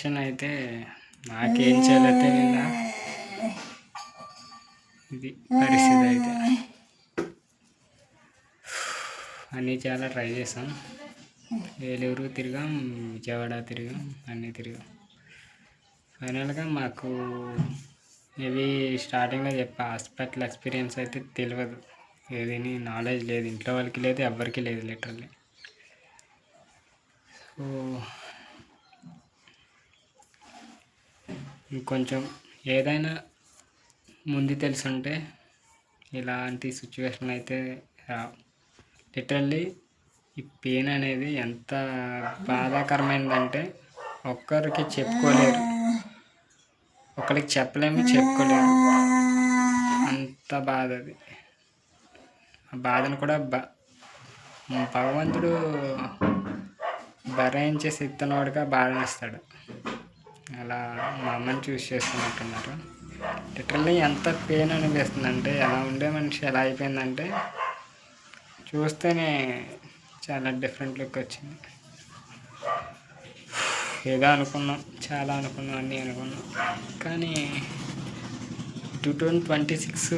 Question అయితే నాకేం చేయాలో తెలియదా ఇది పరిస్థితి అయితే. అన్నీ చాలా ట్రై చేసాం ఏలూరు తిరిగాం విజయవాడ తిరిగాం అన్నీ తిరిగాం. ఫైనల్గా మాకు ఇవి స్టార్టింగ్లో చెప్పా హాస్పిటల్ ఎక్స్పీరియన్స్ అయితే తెలియదు ఏదని నాలెడ్జ్ లేదు. ఇంట్లో వాళ్ళకి లేదు ఎవరికి లేదు లిటరల్లీ సో ఇంకొంచెం ఏదైనా ముందు తెలుసుంటే ఇలాంటి సిచ్యువేషన్ అయితే రావు లిటరల్లీ ఈ పెయిన్ అనేది ఎంత బాధాకరమైనదంటే ఒక్కరికి చెప్పుకోలేరు. ఒకరికి చెప్పలేము చెప్పుకోలేరు అంత బాధ అది. ఆ బాధను కూడా బ భగవంతుడు భరించే శక్తినోడుగా బాధనిస్తాడు. అలా మా అమ్మని చూస్ చేసుకున్నట్టున్నారు లిటరల్లీ ఎంత పెయిన్ అనిపిస్తుంది అంటే ఎలా ఉండే మనిషి ఎలా అయిపోయిందంటే చూస్తేనే చాలా డిఫరెంట్ లుక్ వచ్చింది. ఏదో అనుకున్నాం చాలా అనుకున్నాం అన్నీ అనుకున్నాం. కానీ టూ థౌజండ్ ట్వంటీ సిక్స్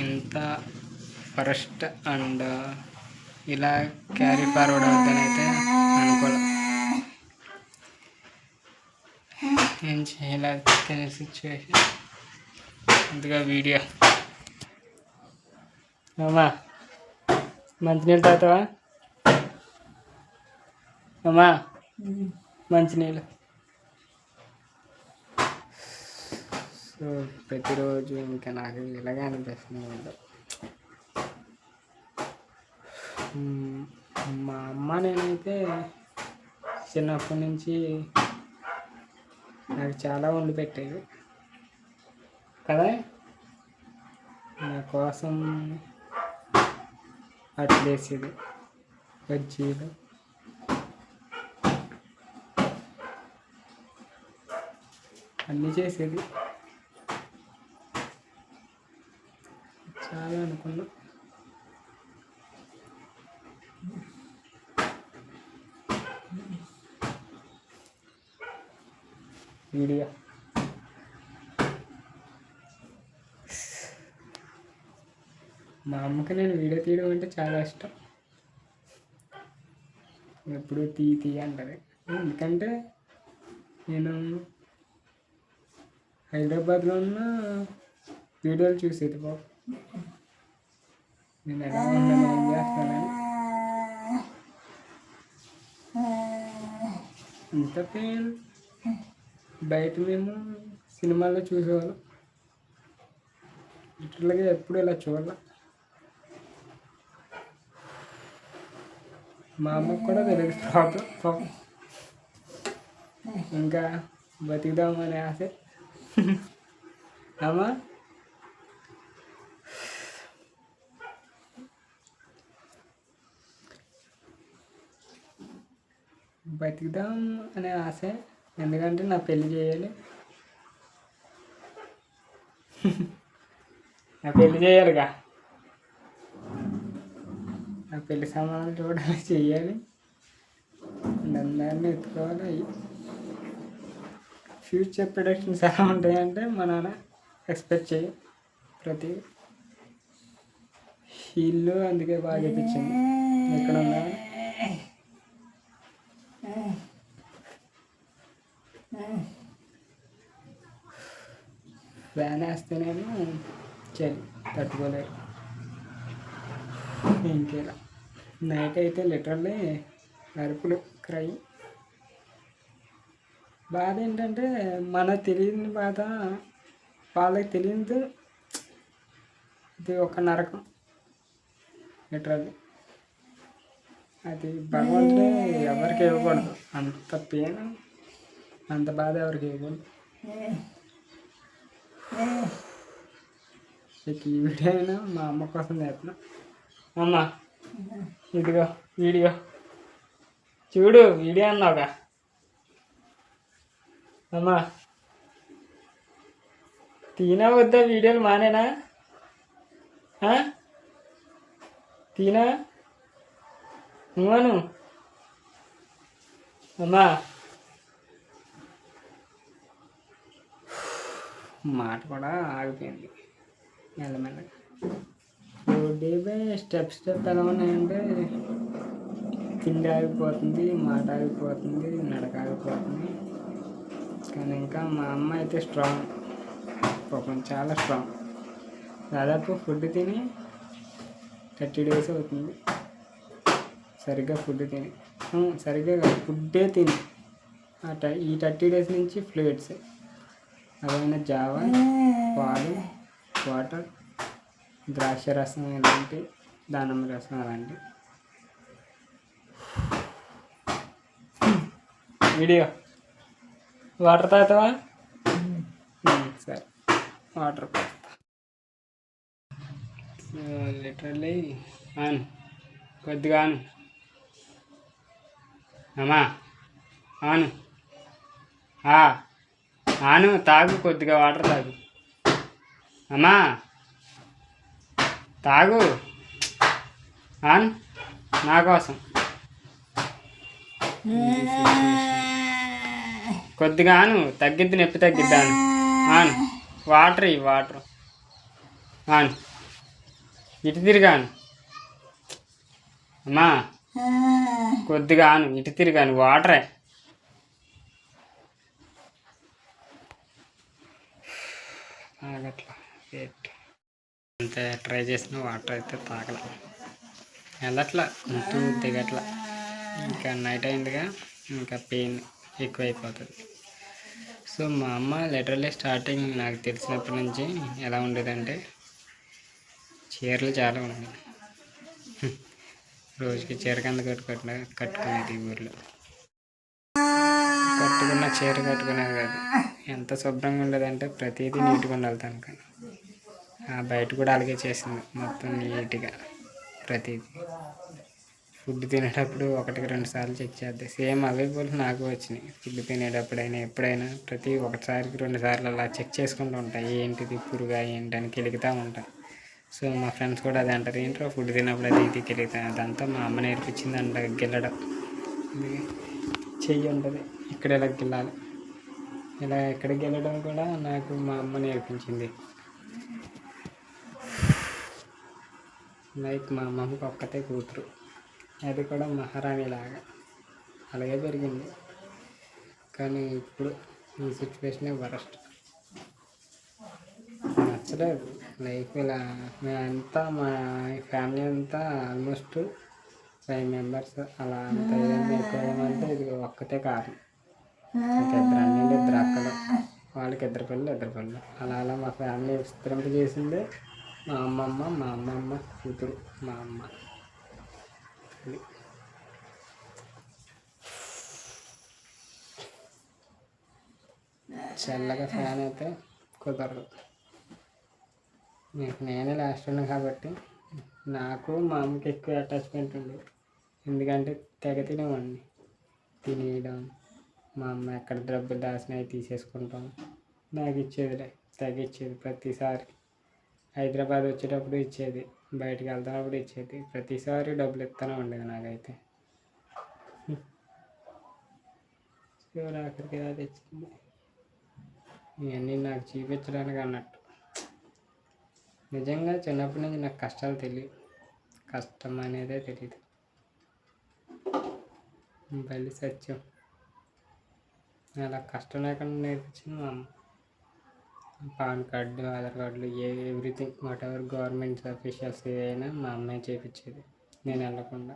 ఇంత ఫరెస్ట్ అండ్ ఇలా క్యారీ ఫార్వర్డ్ అవుతానైతే అనుకోలేదు ఏం చేయలేదు చికెన్ సిచ్యువేషన్ అందుగా వీడియో. అమ్మా మంచినీళ్ళు తాగుతావా? అమ్మా మంచినీళ్ళు. సో ప్రతిరోజు ఇంకా నాకు ఇలాగే అనిపిస్తుంది మా అమ్మ నేనైతే చిన్నప్పటి నుంచి నాకు చాలా వండి పెట్టేది కదా? నా కోసం అట్లేసేది బజ్జీలు. అన్నీ చేసేది. చాలా అనుకున్నా. వీడియో. మా అమ్మకి నేను వీడియో తీయడం అంటే చాలా ఇష్టం. ఎప్పుడు తీ తీ అంటది. ఎందుకంటే నేను హైదరాబాద్లో ఉన్న వీడియోలు చూసేది బాబు. నేను ఎలా ఉన్నాను ఏం చేస్తానని. ఇంత పెయిన్ బయట మేము సినిమాల్లో చూసేవాళ్ళం. లిటరల్గా ఎప్పుడు ఇలా చూడాల. మా అమ్మకు కూడా తెలియదు ప్రాబ్లం పాపం. ఇంకా బతికుదామనే ఆశ. అమ్మా? బతికుదాం అనే ఆశ. ఎందుకంటే నా పెళ్ళి చేయాలి. నా పెళ్ళి చేయాలిగా. నా పెళ్ళి సామాన్లు చూడాలి చేయాలి. అందరినీ ఎత్తుకోవాలి. ఫ్యూచర్ ప్రొడక్షన్స్ ఎలా ఉంటాయంటే మా నాన్న ఎక్స్పెక్ట్ చేయి ప్రతి ఇల్లు అందుకే బాగా చెప్పించింది ఎక్కడ ఉన్నా ఫ్యాన్ వేస్తేనేమో చలి తట్టుకోలేరు ఇంకేలా నైట్ అయితే లిటరల్లీ అరుపులు క్రై బాధ ఏంటంటే మనకు తెలియని బాధ వాళ్ళకి తెలియదు ఇది ఒక నరకం. లిటరల్లీ అది భగవంతుడే ఎవరికి ఇవ్వకూడదు. అంత పెయిన్ అంత బాధ ఎవరికి ఇవ్వకూడదు. ఈ వీడియో అయినా మా అమ్మ కోసం చేస్తున్నా అమ్మ ఇదిగో వీడియో. చూడు వీడియో అన్నావుగా. అమ్మా తీనా వద్దా? వీడియోలు మానేనా? తీనా? నువ్వను? అమ్మా మాట కూడా ఆగిపోయింది. మెల్లమెల్లగా డే బై స్టెప్ స్టెప్ ఎలా ఉన్నాయంటే తిండి ఆగిపోతుంది మాట ఆగిపోతుంది నడక ఆగిపోతుంది. కానీ ఇంకా మా అమ్మ అయితే స్ట్రాంగ్ పాపం చాలా స్ట్రాంగ్ దాదాపు ఫుడ్ తిని థర్టీ డేస్ అవుతుంది. సరిగ్గా ఫుడ్ తిని. సరిగ్గా కాదు ఫుడ్డే తిని. ఆ ట- ఈ థర్టీ డేస్ నుంచి ఫ్లూయిడ్స్ అదైనా జావా పాలు వాటర్ ద్రాక్ష రసం ఇలాంటి దానిమ్మ రసం అలాంటి. వీడియో. వాటర్ తాగుతావా? సరే. Water literally on. కొద్దిగా ఆను. అమ్మా ఆను. ఆ, ఆను తాగు కొద్దిగా వాటర్ తాగు. అమ్మా తాగు. ఆన్ నా కోసం. కొద్దిగా ఆను తగ్గిద్ది నొప్పి తగ్గిద్ది ఆను. ఆను వాటర్ ఇవి వాటర్. ఆను. ఇటు తిరిగాను అమ్మా కొద్దిగా ఆను ఇటు తిరిగాను వాటరే. అట్లా వెయిట్ అంతే ట్రై చేసిన వాటర్ అయితే తాగల. వెళ్ళట్లా గొంతు దిగట్లా. ఇంకా నైట్ అయిందిగా ఇంకా పెయిన్ ఎక్కువైపోతుంది. సో మా అమ్మ లిటరలీ స్టార్టింగ్ నాకు తెలిసినప్పటి నుంచి ఎలా ఉండేదంటే చీరలు చాలా ఉన్నాయి. రోజుకి చీర కింద కట్టుకుంటున్నా కట్టుకునేది ఈ ఊర్లో. చీర కట్టుకునేది కాదు. ఎంత శుభ్రంగా ఉండేదంటే ప్రతిదీ నీట్గా ఉండాలి తనకు. ఆ బయట కూడా అలాగే చేసింది. మొత్తం నీట్గా ప్రతిదీ. ఫుడ్ తినేటప్పుడు ఒకటికి రెండు సార్లు చెక్ చేద్దాం. సేమ్ అవే కూడా నాకు వచ్చినాయి. ఫుడ్ తినేటప్పుడైనా ఎప్పుడైనా ప్రతి ఒకసారికి రెండు సార్లు అలా చెక్ చేసుకుంటూ ఉంటాయి ఏంటిది పురుగా ఏంటని కెలుగుతూ ఉంటాయి సో మా ఫ్రెండ్స్ కూడా అదే అంటారు. ఏంటో ఫుడ్ తిన్నప్పుడు అది ఇది కెలుగుతాయి అదంతా మా అమ్మ నేర్పించింది అంట గిల్లడం చెయ్యి ఉంటుంది. ఇక్కడ ఇలా గిల్లాలి ఇలా ఎక్కడ గెలడం కూడా నాకు మా అమ్మ నేర్పించింది లైక్ మా అమ్మకి ఒక్కతే కూతురు. అది కూడా మహారాణి లాగా. అలాగే పెరిగింది కానీ ఇప్పుడు ఈ సిచ్యువేషనే వరస్ట్. నచ్చలేదు. లైఫ్ ఇలా మేమంతా మా ఫ్యామిలీ అంతా ఆల్మోస్ట్ ఫైవ్ మెంబర్స్ అలా అంత ఏదైనా ఎక్కువ ఏమంటే ఇది ఒక్కతే కారణం ఇంకా ఇద్దరు అన్నీళ్ళు ఇద్దరు అక్కలు. వాళ్ళకి ఇద్దరు పిల్లలు ఇద్దరు పిల్లలు. అలా అలా మా ఫ్యామిలీ విస్తరింప చేసిందే. మా అమ్మమ్మ మా అమ్మమ్మ కూతురు మా అమ్మ. చల్లగా ఫ్యాన్ అయితే కుదరదు. మీకు నేనే లాస్ట్ ఉన్నా కాబట్టి నాకు మా అమ్మకి ఎక్కువ అటాచ్మెంట్ ఉంది. ఎందుకంటే తెగ తినేవాడిని. తినేయడం మా అమ్మ ఎక్కడ డబ్బులు దాచినవి తీసేసుకుంటాం. నాకు ఇచ్చేదిలే తెగ ప్రతిసారి. హైదరాబాద్ వచ్చేటప్పుడు ఇచ్చేది బయటకు వెళ్తున్నప్పుడు ఇచ్చేది. ప్రతిసారి డబ్బులు ఇస్తూనే ఉండేది నాకైతే. చివరి ఆఖరికి అది తెచ్చింది. ఇవన్నీ నాకు చూపించడానికి అన్నట్టు. నిజంగా చిన్నప్పటి నుంచి నాకు కష్టాలు తెలియదు కష్టం అనేదే తెలియదు బలి సత్యం. అలా కష్టం లేకుండా నేర్పించింది మా అమ్మ. పాన్ కార్డు ఆధార్ కార్డులు ఏ everything whatever government officials ఏదైనా మా అమ్మాయి చేపించేది. నేను వెళ్ళకుండా.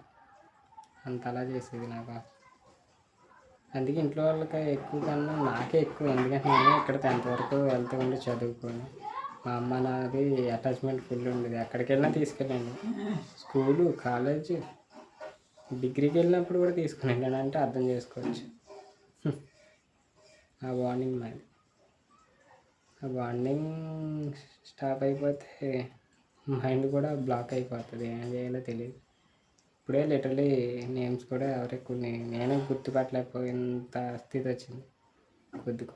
అంత అలా చేసేది నాకు అందుకే ఇంట్లో వాళ్ళకి ఎక్కువ కన్నా నాకే ఎక్కువ. ఎందుకంటే నేను ఇక్కడ టెన్త్ వరకు వెళ్తూ ఉండి చదువుకోను. మా అమ్మ నాది అటాచ్మెంట్ ఫుల్ ఉండేది. ఎక్కడికి వెళ్ళినా తీసుకెళ్ళండి. స్కూలు కాలేజ్ డిగ్రీకి వెళ్ళినప్పుడు కూడా తీసుకుని వెళ్ళాను అంటే అర్థం చేసుకోవచ్చు. ఆ వార్నింగ్ మాది ఆ వార్నింగ్ స్టాప్ అయిపోతే మైండ్ కూడా బ్లాక్ అయిపోతుంది. ఏం చేయాలో తెలియదు ఇప్పుడే లిటరలీ నేమ్స్ కూడా ఎవరికి కొన్ని నేనే గుర్తుపట్టలేకపోయేంత స్థితి వచ్చింది. కొద్దిగా.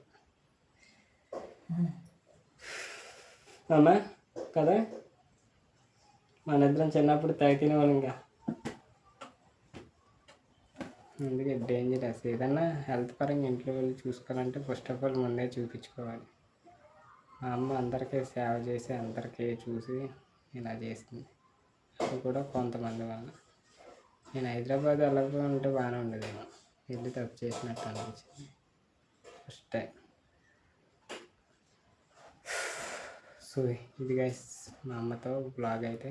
అమ్మా కదా? మన ఇద్దరం చిన్నప్పుడు తెగ తినేవాళ్ళం ఇంకా అందుకే డేంజరస్ ఏదన్నా హెల్త్ పరంగా ఇంట్లో వెళ్ళి చూసుకోవాలంటే ఫస్ట్ ఆఫ్ ఆల్ ముందే చూపించుకోవాలి. మా అమ్మ అందరికీ సేవ చేసి అందరికీ చూసి ఇలా చేసింది. అది కూడా కొంతమంది వల్ల నేను హైదరాబాద్ వెళ్ళకపోయి ఉంటే బాగానే ఉండేదేమో. వెళ్ళి తప్పు చేసినట్టు అనిపించింది. ఫస్ట్ టైం సో ఇది గైస్ మా అమ్మతో బ్లాగ్ అయితే.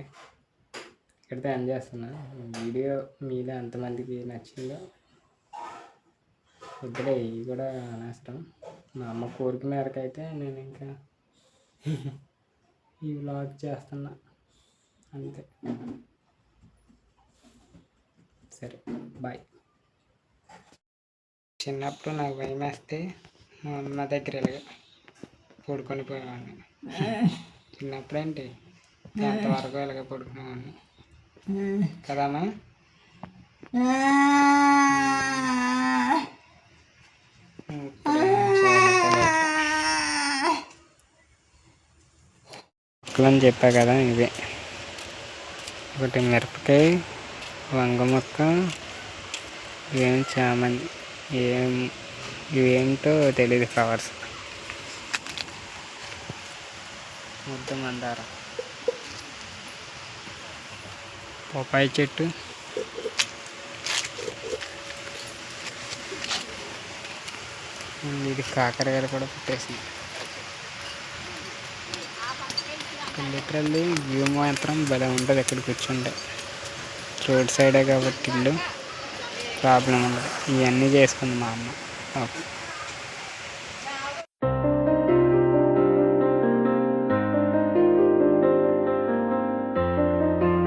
ఇక్కడితో ఎండ్ చేస్తున్నా. వీడియో మీద ఎంతమందికి నచ్చిందో వద్దులే ఇవి కూడా అనవసరం మా అమ్మ కోరిక మేరకు అయితే నేను ఇంకా ఈ వ్లాగ్ చేస్తున్నా. అంతే. సరే బాయ్. చిన్నప్పుడు నాకు భయం వేస్తే మా అమ్మ దగ్గర ఇలాగ పడుకొని పోయేవాడిని. చిన్నప్పుడు ఏంటి? ఎంతవరకు ఇలాగ పడుకునేవాడిని. కదమ్మా మొక్కలని చెప్పా కదా ఇవే. ఒకటి మిరపకాయ వంగ మొక్క ఇవేం చామంతి ఏం ఇవేంటో తెలియదు ఫ్లవర్స్. ముద్ద మందారం. చెట్టు. ఇది కాకరకాయలు కూడా పుట్టేసింది. లిటరల్లీ వ్యూ మాత్రం భలే ఉంటుంది ఎక్కడ కూర్చుంటే. రోడ్ సైడే కాబట్టి ఇల్లు ప్రాబ్లం ఉండదు. ఇవన్నీ చేసుకుంది మా అమ్మ. ఓకే.